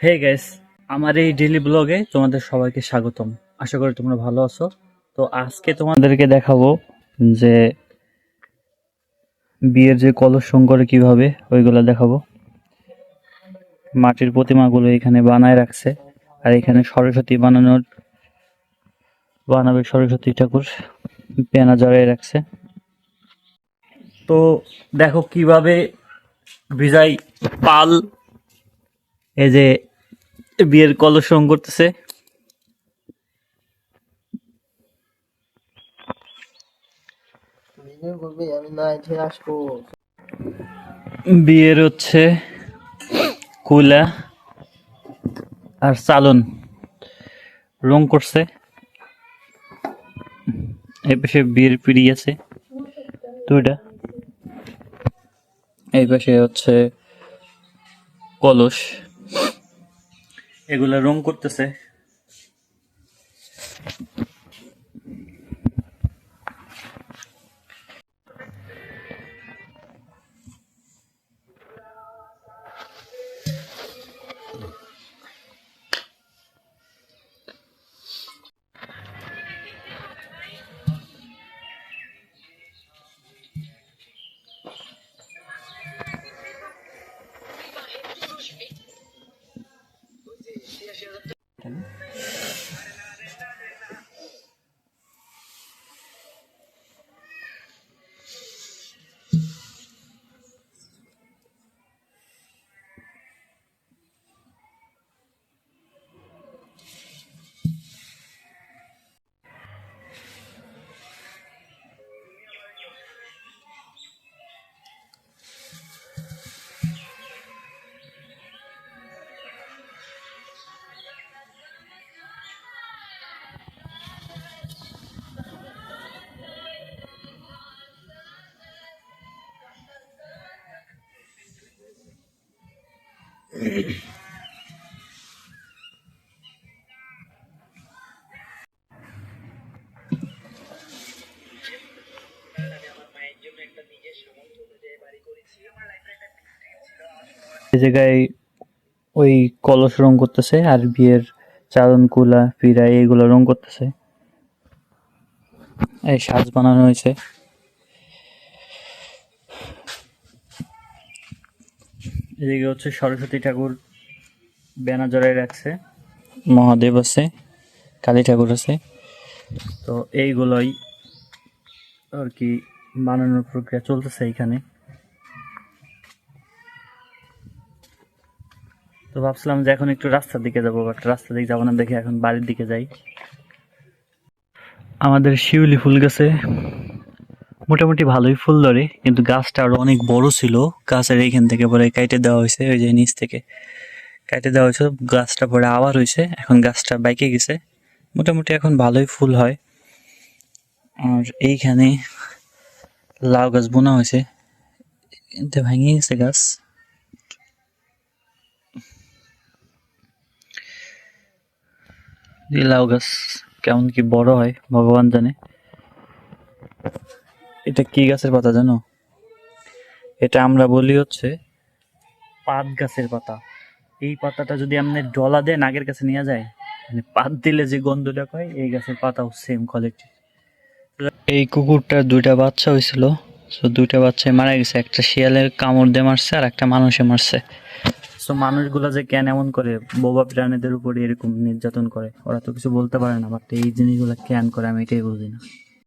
Hey guys আমার এই daily ব্লগে তোমাদের সবাইকে স্বাগতম। আশা করি তোমরা ভালো আছো। তো আজকে তোমাদেরকে দেখাবো যে বিয়ের যে কলস সংকরে কীভাবে, ওইগুলো দেখাবো। মাটির প্রতিমাগুলো এখানে বানায় রাখছে। আর এখানে সরস্বতী বানানোর, বানাবে সরস্বতী ঠাকুর। পেনা জড়াই রাখছে। তো দেখো কীভাবে বিজয় পাল, এই যে বিয়ের কলস রং করতেছে বিয়ের হচ্ছে কুলা আর চালন। রং করছে। এই পাশে বিয়ের পিড়ি আছে দুইটা। এই পাশে হচ্ছে কলস। এগুলা রং করতেছে। জায়গায় ওই কলস রং করতেছে আর বিয়ের চালন কুলা পিড়া এইগুলো রং করতেছে। এই সাজ বানানো হয়েছে। এদিকে হচ্ছে সরস্বতী ঠাকুর ব্যানার জড়াই রাখছে। মহাদেব আছে কালী ঠাকুর আছে। তো এইগুলোই আর কি বানানোর প্রক্রিয়া চলতেছে এখানে তো ভাবছিলাম যে এখন একটু রাস্তার দিকে যাব বাট রাস্তার দিকে যাব না দেখে এখন বাড়ির দিকে যাই। আমাদের শিউলি ফুল গাছে। মোটামুটি ভালোই ফুল ধরে, কিন্তু গাছটা আরও অনেক বড় ছিল। গাছের এইখান থেকে পরে কেটে দেওয়া হয়েছে, ওই যে নিচ থেকে। কেটে দেওয়া হয়েছে, গাছটা পরে আবার হয়েছে, এখন গাছটা বাইকে গেছে। মোটামুটি এখন ভালোই ফুল হয়। আর এইখানে লাউ গাছ বোনা হয়েছে। কিন্তু ভেঙে গেছে গাছ। লাউ গাছ কেমন কি বড় হয়, ভগবান জানে। এটা কি গাছের পাতা জানো? এটা আমরা বলি হচ্ছে পাত গাছের পাতা। এই পাতাটা যদি আপনি ডলা দিয়ে নাগের কাছে নিয়ে যায় মানে পাত দিলে যে গন্ধটা পায়, এই গাছের পাতাও সেম কোয়ালিটি এই কুকুরটার দুইটা বাচ্চা হয়েছিল। তো দুইটা বাচ্চায় মারা গেছে। একটা শিয়ালের কামড় দিয়ে মারছে আর একটা মানুষে মারছে। তো মানুষগুলা যে কেন এমন করে? বোবা প্রাণীদের উপরে এরকম নির্যাতন করে। ওরা তো কিছু বলতে পারে না বাট এই জিনিসগুলো কেন করে আমি এটাই বুঝি না।